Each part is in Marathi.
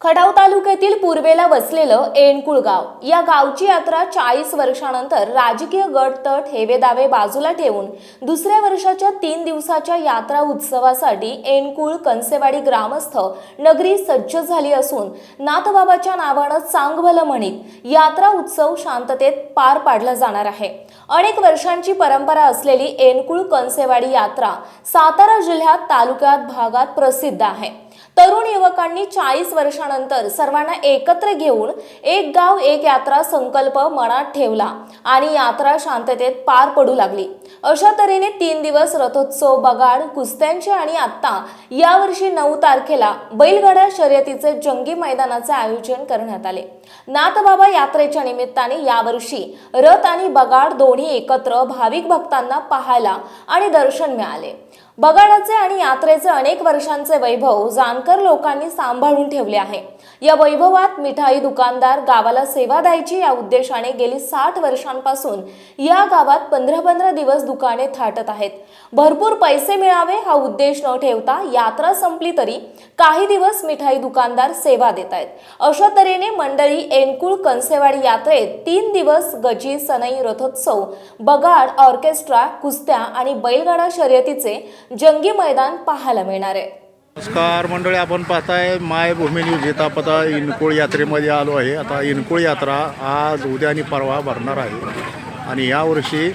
खडाव तालुक्यातील पूर्वेला वसलेलं एणकुळ गाव या गावची यात्रा चाळीस वर्षानंतर राजकीय गट तट हेवेदावे बाजूला ठेवून दुसऱ्या वर्षाच्या तीन दिवसाच्या यात्रा उत्सवासाठी एणकुळ कंसेवाडी ग्रामस्थ नगरी सज्ज झाली असून नाथबाबाच्या नावानं चांगभलं म्हणीत यात्रा उत्सव शांततेत पार पाडला जाणार आहे. अनेक वर्षांची परंपरा असलेली एणकुळ कंसेवाडी यात्रा सातारा जिल्ह्यात तालुक्यात भागात प्रसिद्ध आहे. तरुण युवकांनी चाळीस वर्षानंतर सर्वांना एकत्र घेऊन एक गाव एक यात्रा संकल्प मनात ठेवला आणि यात्रा शांततेत पार पडू लागली. अशा तऱ्हेने तीन दिवस रथोत्सव बगाड कुस्त्यांचे आणि आत्ता यावर्षी नऊ तारखेला बैलगाडा शर्यतीचे जंगी मैदानाचे आयोजन करण्यात आले. नाथबाबा यात्रेच्या निमित्ताने यावर्षी रथ आणि बगाड दोन्ही एकत्र भाविक भक्तांना पाहायला आणि दर्शन मिळाले. बगाडाचे आणि यात्रेचे अनेक वर्षांचे वैभव जानकर लोकांनी सांभाळून ठेवले आहे. या वैभवात मिठाई दुकानदार गावाला सेवा द्यायची या उद्देशाने गेली साठ वर्षांपासून या गावात पंधरा पंधरा दिवस दुकाने थाटत आहेत. भरपूर पैसे मिळावे हा उद्देश न ठेवता यात्रा संपली तरी काही दिवस मिठाई दुकानदार सेवा देत आहेत. अशा तऱ्हेने मंडळी एनकुळ कंसेवाडी यात्रेत तीन दिवस गजी सनई रथोत्सव बगाड ऑर्केस्ट्रा कुस्त्या आणि बैलगाडा शर्यतीचे जंगी मैदान पाहायला मिळणार आहे. नमस्कार मंडळी आपण पाहताय मायभूमी न्यूज. येत आपण आता इनकुळ यात्रेमध्ये आलो आहे. आता इनकुळ यात्रा आज उद्या आणि परवा भरणार आहे. आणि यावर्षी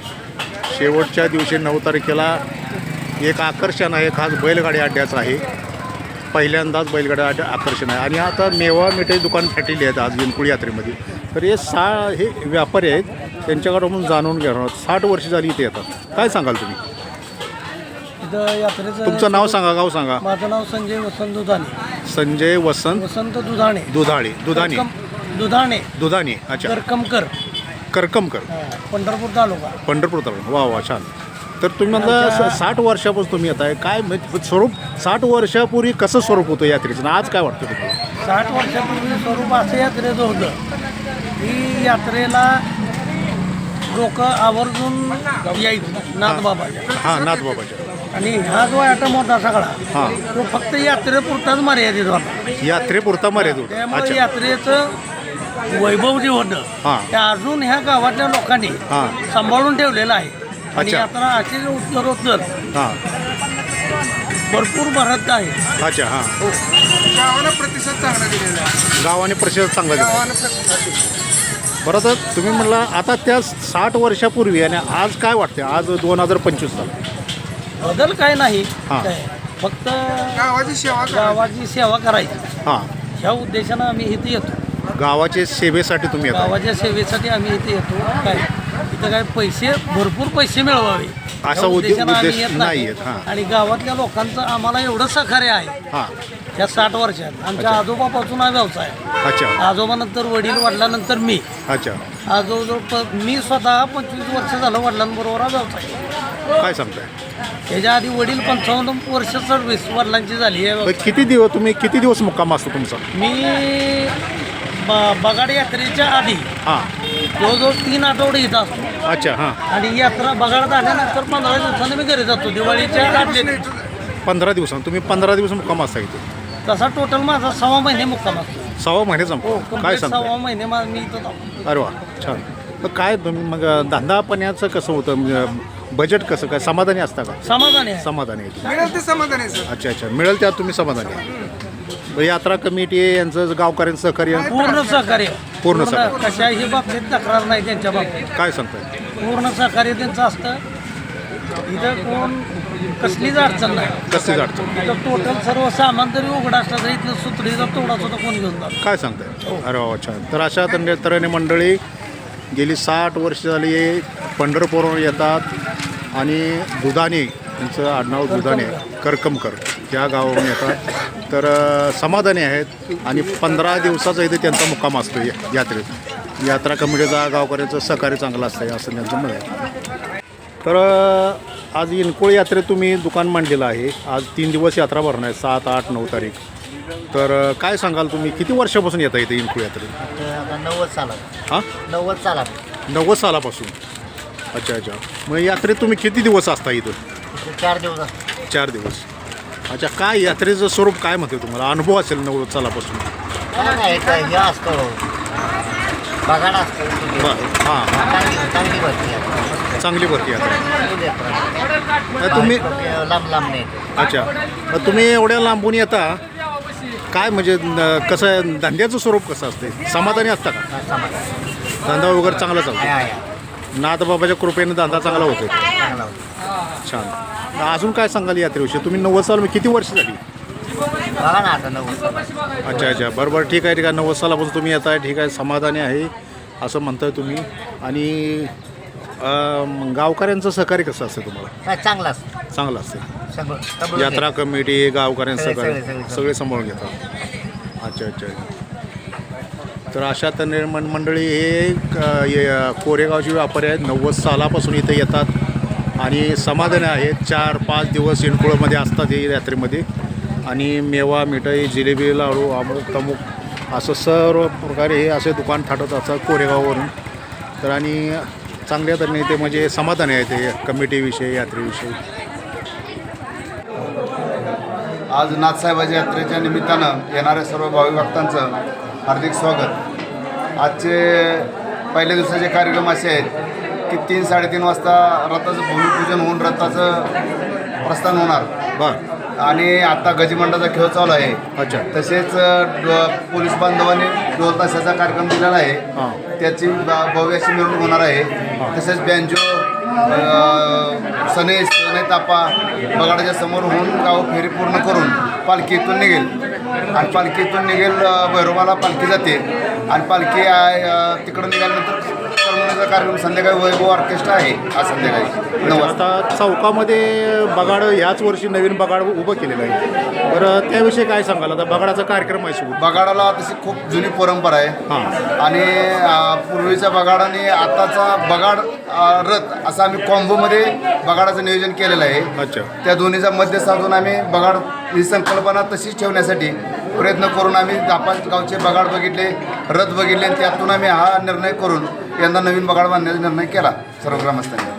शेवटच्या दिवशी नऊ तारखेला एक आकर्षण आहे खास बैलगाडी अड्ड्याचं आहे. पहिल्यांदाच बैलगाडी आकर्षण आहे. आणि आता मेवा मिठाई दुकान फाटलेली आहेत आज इनकुळ यात्रेमध्ये. तर हे सा हे व्यापारी आहेत त्यांच्याकडून जाणून घेणार आहोत. साठ वर्ष झाली इथे येतात. काय सांगाल तुम्ही? इथं यात्रेचं तुमचं नाव सांगा गाव सांगा. माझं नाव संजय वसंत दुधाणे. संजय वसंत वसंत दुधाणे. दुधाळे दुधाने करकम- दुधाणे. दुधाने अच्छा. करकमकर. करकमकर. हा, पंढरपूर तालुका. पंढरपूर तालुका. वा वा छान. तर तुम्ही म्हणता स- साठ वर्षापासून तुम्ही येत आहे. काय म्हणजे स्वरूप साठ वर्षापूर्वी कसं स्वरूप होतं यात्रेचं? आज काय वाटतं तुम्हाला? साठ वर्षापूर्वी स्वरूप असं यात्रेचं होतं. ही यात्रेला लोक आवर्जून यायची नाथबाबाच्या. हां नाथबाबाच्या. आणि हा जो आयटम होता सगळा हां. तो फक्त यात्रेपुरताच मर्यादित होता. यात्रेपुरता मर्यादित होतं. त्यामुळे यात्रेचं वैभव जे होतं हां. ते अजून ह्या गावातल्या लोकांनी हां. सांभाळून ठेवलेलं आहे. आणि अच्छा. यात्रा अशी उत्तरोत्तर हां. भरपूर भरत आहे. अच्छा हां. गावाला प्रतिसाद चांगला दिलेला आहे. गावाने प्रतिसाद चांगला दिला गावाला प्रतिसाद बरं तर तुम्ही म्हणला आता त्या साठ वर्षापूर्वी आणि आज काय वाटते आज दोन हजार पंचवीस साल. बदल काय नाही. हां. काय. फक्त गावाची सेवा करा गावाची सेवा करायची. हां. ह्या उद्देशानं आम्ही इथे येतो. गावाचे सेवेसाठी तुम्ही येता. गावाच्या सेवेसाठी आम्ही इथे येतो. काय? इथं काय पैसे भरपूर पैसे मिळवावे. असा उद्देशानं आम्ही उद्देश येत नाही. येत, हां. आणि गावातल्या लोकांचं आम्हाला एवढं सहकार्य आहे. हां. या साठ वर्षात. आमच्या आजोबापासून हा व्यवसाय आहे. अच्छा. आजोबानंतर वडील वडिलांनंतर मी. अच्छा. आजोबा प- मी स्वतः पंचवीस वर्ष झालं वडिलांबरोबर हा व्यवसाय. काय सांगताय? त्याच्या आधी वडील पंचावन्न वर्ष सर्व्हिस वडिलांची झाली आहे किती दिवस तुम्ही किती दिवस मुक्काम असतो तुमचा? मी ब- बगाड यात्रेच्या आधी हां. जवळजवळ तीन आठवडे इथं असतो. अच्छा हां. आणि यात्रा बगाड झाल्यानंतर पंधरा दिवसांनी मी घरी जातो. दिवाळीच्या पंधरा दिवसांत तुम्ही पंधरा दिवस मुक्काम असता इथे? तसा टोटल माझा सव्वा महिने मुक्काम असतो. सव्वा महिन्याचा हो मुक्काम. काय complete सांगता सव्वा महिने मा- मी इथं. अरे वा छान. मग काय तुम्ही मग धंदा पाण्याचं कसं होतं? म्हणजे बजेट कसं? काय समाधानी असता का? समाधानी आहे. समाधानी आहे. मिळेल ते समाधान आहे सर. अच्छा अच्छा. मिळेल त्यात तुम्ही समाधानी आहे. यात्रा कमिटी यांचं गावकऱ्यांचं सहकार्य? पूर्ण सहकार्य. पूर्ण सहकार्य. कशाही बाबतीत तक्रार नाही त्यांच्या बाबतीत. काय सांगताय? पूर्ण सहकार्य त्यांचं असतं. इथं कोण कसलीच अडचण नाही. कसली अडचण इथं टोटल सर्व सामान जरी उघडं असलं तरी इथलं सुतळीचा तोडा सुद्धा कोण घेऊन जात काय सांगताय? अरे वा छान. तर अशा तऱ्हे तऱ्हेने मंडळी गेली साठ वर्ष झाली पंढरपूरवर येतात आणि दुधाने यांचं आडनाव दुधाने करकमकर. या गावावरून येतात. तर समाधानी आहेत आणि पंधरा दिवसाचा इथे त्यांचा मुक्काम असतो या यात्रेत यात्रा कमिटीचा गावकऱ्याचं सहकार्य चांगलं असतं असं त्यांचं म्हणणं आहे. तर आज इनकोळ यात्रेत तुम्ही दुकान मांडलेलं आहे. आज तीन दिवस यात्रा भरणार आहे सात आठ नऊ तारीख. तर काय सांगाल तुम्ही? किती वर्षापासून येता इथे इनकोळ यात्रेत नव्वद सालात. हां? नव्वद सालात. नव्वद सालापासून. अच्छा अच्छा. मग यात्रेत तुम्ही किती दिवस असता इथं? चार दिवस. चार दिवस. अच्छा काय यात्रेचं स्वरूप काय म्हणते तुम्हाला? अनुभव असेल नव्वद सालापासून काय नाही हे असतो. बगाड असतो. बरं हां हां. चांगली चांगली भरती आहे. चांगली भरती यात्रा चांगली. तर तुम्ही बारीक लोकं लांब लांब नाही अच्छा. मग तुम्ही एवढ्या लांबून येता काय म्हणजे न- कसं आहे, धंद्याचं स्वरूप कसं असते? समाधानी असता का? धंदा वगैरे चांगला चालतो. आहे नाथबाबाच्या कृपेने धंदा चांगला होतो छान. अजून काय सांगाल यात्रेविषयी? तुम्ही नव्वद साल किती वर्ष झाली? बघा ना आता नव्वद अच्छा अच्छा. बरं बरं ठीक आहे ठीक आहे. नव्वद सालापासून तुम्ही येत आहे ठीक आहे. समाधानी आहे. असं म्हणताय तुम्ही. आणि अं, गावकऱ्यांचं सहकार्य कसं असतं तुम्हाला? चांगला असतो. चांगलं असते. सगळं सगळं यात्रा कमिटी गावकऱ्यांचं सगळे- सहकार्य सगळे- सगळे- सगळे सांभाळून घेतात. अच्छा अच्छा तर अशा तर निर्माण मंडळी हे क- कोरेगावचे व्यापारी आहेत. नव्वद सालापासून इथे येतात. आणि समाधानी आहेत चार पाच दिवस इनकुळमध्ये असतात हे यात्रेमध्ये आणि मेवा मिठाई जिलेबी लाडू अमुक तमुक असं सर्व प्रकारे हे असे दुकान थाटत असतात कोरेगाववरून. तर आणि चांगल्या तऱ्हेने ते म्हणजे समाधान आहे ते कमिटीविषयी यात्रेविषयी. आज नाथसाहेबाच्या यात्रेच्या निमित्तानं येणाऱ्या सर्व भावी भक्तांचं हार्दिक स्वागत. आजचे पहिल्या दिवसाचे कार्यक्रम असे आहेत की तीन साडेतीन वाजता रथाचं भूमिपूजन होऊन रथाचं प्रस्थान होणार. बरं. आणि आता गजिमंडाचा खेळ चालू आहे. अच्छा. तसेच ड- पोलीस बांधवांनी ढोल ताशाचा कार्यक्रम दिलेला आहे. त्याची ब- भव्य अशी मिरवणूक होणार आहे. तसेच बँजो अ, सने सने तापा बगाडाच्या समोर होऊन गाव फेरी पूर्ण करून पालखी इथून निघेल. आणि पालखी इथून निघेल अ, भैरवाला पालखी जाते. आणि पालखी अ, तिकडं निघाल्यानंतर करमणुकीचा कार्यक्रम संध्याकाळी वैभव ऑर्केस्ट्रा आहे आज संध्याकाळी. नऊ वाजता आता चौकामध्ये बगाड ह्याच वर्षी नवीन बगाड उभं केलेलं आहे. बरं त्याविषयी काय सांगाल? आता बगाडाचा कार्यक्रम आहे सुरू. बगाडाला तशी खूप जुनी परंपरा आहे. हां. आणि पूर्वीच्या बगाड आणि आताचा बगाड रथ असं आम्ही कॉम्बोमध्ये बगाडाचं नियोजन केलेलं आहे. अच्छा. त्या दोन्हीचा मध्य साधून आम्ही बगाड ही संकल्पना तशीच ठेवण्यासाठी प्रयत्न करून आम्ही पाच गावचे बगाड बघितले रथ बघितले आणि त्यातून आम्ही हा निर्णय करून यंदा नवीन बगाड बांधण्याचा निर्णय केला सर्व ग्रामस्थांनी.